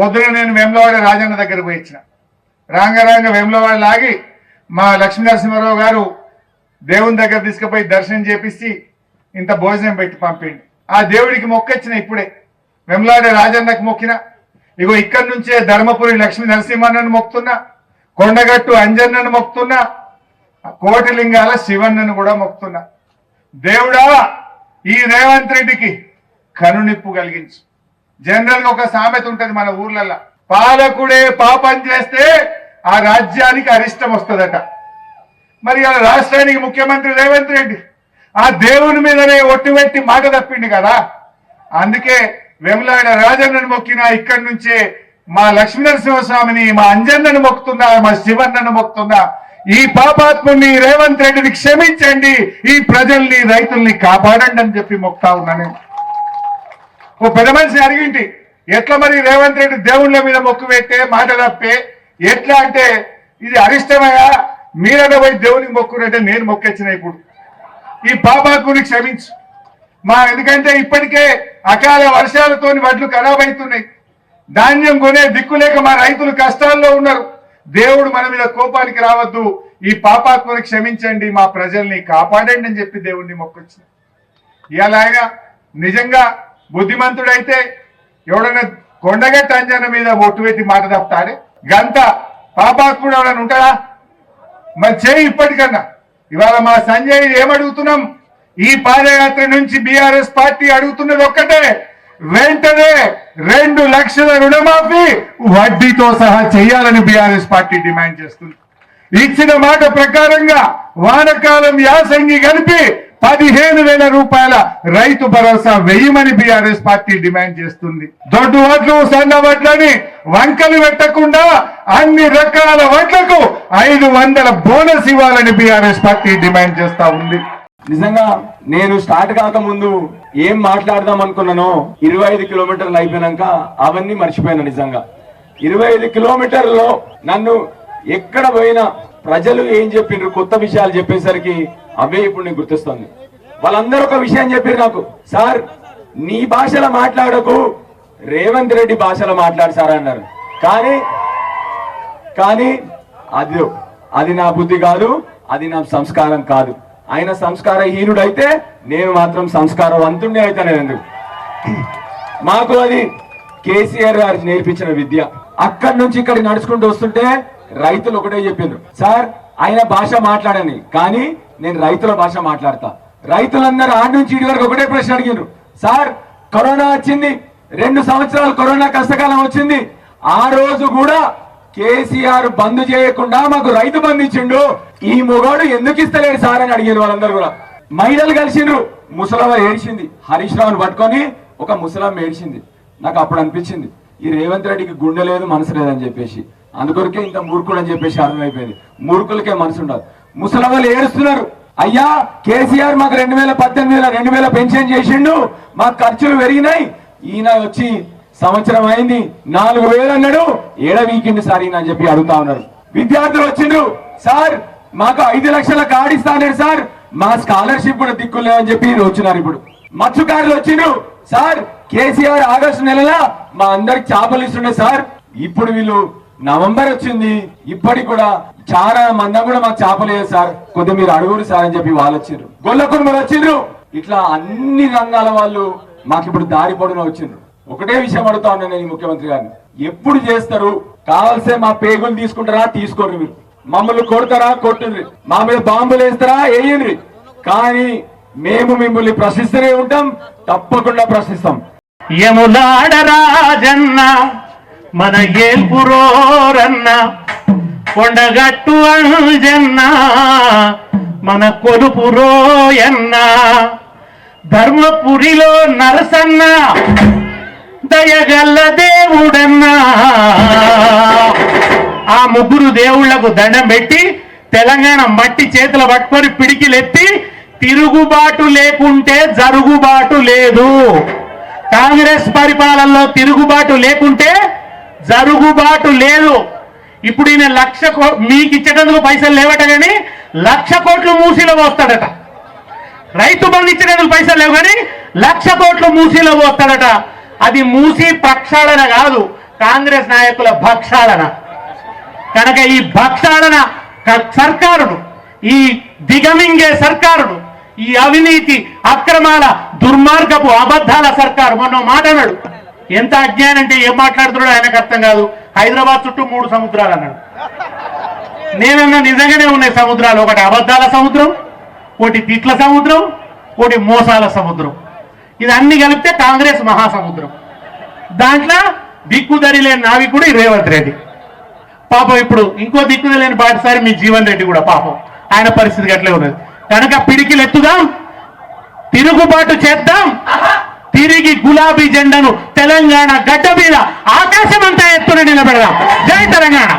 పొద్దున నేను వేములవాడి రాజన్న దగ్గర పోయి ఇచ్చిన రాంగరాంగ వేములవాడ లాగి మా లక్ష్మీ నరసింహారావు గారు దేవుని దగ్గర తీసుకుపోయి దర్శనం చేపిస్తే ఇంత భోజనం పెట్టి పంపిండి. ఆ దేవుడికి మొక్కొచ్చిన ఇప్పుడే. వెమ్లాడ రాజన్నకు మొక్కిన. ఇగో ఇక్కడి నుంచే ధర్మపురి లక్ష్మీ నరసింహన్నను మొక్కుతున్నా. కొండగట్టు అంజన్నను మొక్కుతున్నా. కోటిలింగాల శివన్నను కూడా మొక్కుతున్నా. దేవుడా ఈ రేవంత్ రెడ్డికి కనునిప్పు కలిగించు. జనరల్గా ఒక సామెత ఉంటది మన ఊర్లలో పాలకుడే పాపం చేస్తే ఆ రాజ్యానికి అరిష్టం వస్తుందట. మరి అలా రాష్ట్రానికి ముఖ్యమంత్రి రేవంత్ రెడ్డి ఆ దేవుని మీదనే ఒట్టు పెట్టి మాట తప్పిండు కదా. అందుకే వెములాడ రాజన్నను మొక్కిన ఇక్కడి నుంచే మా లక్ష్మీనరసింహస్వామిని మా అంజన్నను మొక్కుతున్నా మా శివన్నను మొక్కుతున్నా. ఈ పాపాత్ముని రేవంత్ రెడ్డిని క్షమించండి ఈ ప్రజల్ని రైతుల్ని కాపాడండి అని చెప్పి మొక్తా ఉన్నా నేను. ఓ పెద్ద మనిషి అడిగింటి ఎట్లా మరి రేవంత్ రెడ్డి దేవుళ్ళ మీద మొక్కు పెట్టే మాట తప్పే ఎట్లా అంటే ఇది అరిష్టమయ్యా మీరన్న పోయి దేవునికి మొక్కునంటే నేను మొక్కొచ్చిన ఇప్పుడు. ఈ పాపాత్ముని క్షమించు. మా ఎందుకంటే ఇప్పటికే అకాల వర్షాలతోని వడ్లు ఖరాబ్ అవుతున్నాయి ధాన్యం కొనే దిక్కు లేక మా రైతులు కష్టాల్లో ఉన్నారు. దేవుడు మన మీద కోపానికి రావద్దు. ఈ పాపాత్మని క్షమించండి మా ప్రజల్ని కాపాడండి అని చెప్పి దేవుడిని మొక్కొచ్చింది ఇవాళ ఆయన నిజంగా బుద్ధిమంతుడైతే ఎవడన్నా కొండగట్ట అంజన మీద ఒట్టు పెట్టి మాట తప్పుతాడే? గంత పాపాత్ముడు ఎవడన్నా ఉంటాడా? మరి చేయి ఇప్పటికన్నా. ఇవాళ మా సంజయ్ ఏమడుగుతున్నాం? ఈ పాదయాత్ర నుంచి బీఆర్ఎస్ పార్టీ అడుగుతున్నది ఒక్కటే. వెంటనే రెండు లక్షల రుణమాఫీ వడ్డీతో సహా చేయాలని బీఆర్ఎస్ పార్టీ డిమాండ్ చేస్తుంది. ఇచ్చిన మాట ప్రకారంగా వానకాలం యాసంగి కలిపి పదిహేను వేల రూపాయల Rythu Bharosa వెయ్యమని BRS party demand చేస్తుంది. దొడ్డు ఓట్లు సన్న వడ్లని వంకలు పెట్టకుండా అన్ని రకాల ఓట్లకు ఐదు వందల బోనస్ ఇవ్వాలని బీఆర్ఎస్ పార్టీ డిమాండ్ చేస్తా ఉంది. నిజంగా నేను స్టార్ట్ కాకముందు ఏం మాట్లాడదాం అనుకున్నానో ఇరవై ఐదు కిలోమీటర్లు అయిపోయినాక అవన్నీ మర్చిపోయాను నిజంగా. ఇరవై ఐదు కిలోమీటర్లలో నన్ను ఎక్కడ పోయినా ప్రజలు ఏం చెప్పిండ్రు? కొత్త విషయాలు చెప్పేసరికి అవే ఇప్పుడు నేను గుర్తొస్తుంది. వాళ్ళందరూ ఒక విషయం చెప్పారు నాకు. సార్ నీ భాషలో మాట్లాడకు. రేవంత్ రెడ్డి భాషలో మాట్లాడు సార్ అన్నారు. కానీ కానీ అది అది నా బుద్ధి కాదు అది నా సంస్కారం కాదు. ఆయన సంస్కారహీనుడైతే నేను మాత్రం సంస్కారవంతుణ్ణి అయితేనే ఎందుకు? మాకు అది కేసీఆర్ గారు నేర్పించిన విద్య. అక్కడి నుంచి ఇక్కడ నడుచుకుంటూ వస్తుంటే రైతులు ఒకటే చెప్పిండ్రు. సార్ ఆయన భాష మాట్లాడని కానీ నేను రైతుల భాష మాట్లాడతా. రైతులందరూ ఆడి నుంచి ఇటు వరకు ఒకటే ప్రశ్న అడిగిండ్రు. సార్ కరోనా వచ్చింది రెండు సంవత్సరాలు కరోనా కష్టకాలం వచ్చింది. ఆ రోజు కూడా కేసీఆర్ బంద్ చేయకుండా మాకు రైతు బంధు ఇచ్చిండు. ఈ మొగాడు ఎందుకు ఇస్తలేడు సార్? అని అడిగారు వాళ్ళందరూ కూడా. మహిళలు కలిసిండ్రు. ముసలమ్మ ఏడ్చింది. హరీష్ రావుని పట్టుకొని ఒక ముసలమ్మ ఏడ్చింది. నాకు అప్పుడు అనిపించింది ఈ రేవంత్ రెడ్డికి గుండె లేదు మనసు లేదని చెప్పేసి. అందుకొరకే ఇంత మూర్ఖుడు అని చెప్పేసి అర్థమైపోయింది. మూర్ఖులకే మనసు ఉండదు. ముసలమ్మలు ఏడుస్తున్నారు. అయ్యా కేసీఆర్ మాకు రెండు వేల పద్దెనిమిది వేల రెండు వేల పెన్షన్ చేసిండు. మాకు ఖర్చులు పెరిగినాయి. ఈయన వచ్చి సంవత్సరం అయింది. నాలుగు వేలు అన్నాడు. ఏడ వీకెండ్ సార్ ఈయన అని చెప్పి అడుగుతా ఉన్నారు విద్యార్థులు వచ్చిండ్రు. సార్ మాకు ఐదు లక్షల కార్డు ఇస్తానే సార్. మా స్కాలర్షిప్ కూడా దిక్కులేదని చెప్పి వచ్చినారు ఇప్పుడు. మత్స్యకారులు వచ్చిండ్రు. సార్ కేసీఆర్ ఆగస్టు నెలలో మా అందరికి చేపలు ఇస్తుండే సార్. ఇప్పుడు వీళ్ళు నవంబర్ వచ్చింది ఇప్పటికి కూడా చాలా మందం కూడా మాకు చేపలు సార్. కొద్దిగా మీరు అడుగురు సార్ అని చెప్పి వాళ్ళు వచ్చిండ్రు గొల్ల కుటుంబాలు వచ్చిండ్రు ఇట్లా అన్ని రంగాల వాళ్ళు మాకు ఇప్పుడు దారి పొడున వచ్చిండ్రు ఒకటే విషయం అడుగుతా ఉన్నాను నేను ముఖ్యమంత్రి గారిని. ఎప్పుడు చేస్తారు? కావాల్సే మా పేగులు తీసుకుంటారా? తీసుకోరు మీరు. మమ్మల్ని కొడతారా? కొట్టుండ్రి. మా మీద బాంబులు వేస్తారా? వేయండి కానీ మేము మిమ్మల్ని ప్రశ్నిస్తూనే ఉంటాం తప్పకుండా ప్రశ్నిస్తాం. యములాడ రాజన్న మన ఏల్పురోరన్న కొండగట్టు అంజన్న మన కొలుపురోయన్న ధర్మపురిలో నరసన్న దయగల్ల దేవుడన్నా. ఆ ముగ్గురు దేవుళ్ళకు దండం పెట్టి తెలంగాణ మట్టి చేతులు పట్టుకొని పిడికిలెత్తి తిరుగుబాటు లేకుంటే జరుగుబాటు లేదు. కాంగ్రెస్ పరిపాలనలో తిరుగుబాటు లేకుంటే జరుగుబాటు లేదు. ఇప్పుడు ఈయన లక్ష కో- మీకు ఇచ్చేటందుకు పైసలు లేవట కానీ లక్ష కోట్లు మూసిలో పోస్తాడట. రైతు బంధు ఇచ్చేటందుకు పైసలు లేవు కానీ లక్ష కోట్లు మూసిలో పోస్తాడట. అది మూసి ప్రక్షాళన కాదు కాంగ్రెస్ నాయకుల భక్షాళన. కనుక ఈ భక్షాళన సర్కారును ఈ దిగమింగే సర్కారును ఈ అవినీతి అక్రమాల దుర్మార్గపు అబద్ధాల సర్కారు మొన్న ఓ మాట అన్నాడు. ఎంత అజ్ఞానం అంటే ఏం మాట్లాడుతున్నాడో ఆయనకు అర్థం కాదు. హైదరాబాద్ చుట్టూ మూడు సముద్రాలు అన్నాడు. నేనన్నా నిజంగానే ఉన్నాయి సముద్రాలు. ఒకటి అబద్ధాల సముద్రం ఒకటి తిట్ల సముద్రం ఒకటి మోసాల సముద్రం. ఇది అన్ని కలిపితే కాంగ్రెస్ మహాసముద్రం. దాంట్లో దిక్కుదరి లేని నావికుడు రేవంత్ రెడ్డి. పాపం ఇప్పుడు ఇంకో దిక్కున లేని పాటిసారి మీ జీవన్ రెడ్డి కూడా పాపం. ఆయన పరిస్థితి అట్లే ఉన్నది. కనుక పిడికిలు ఎత్తుదాం తిరుగుబాటు చేద్దాం. తిరిగి గులాబీ జెండాను తెలంగాణ గడ్డ మీద ఆకాశమంతా ఎత్తున నిలబెడదాం. జై తెలంగాణ.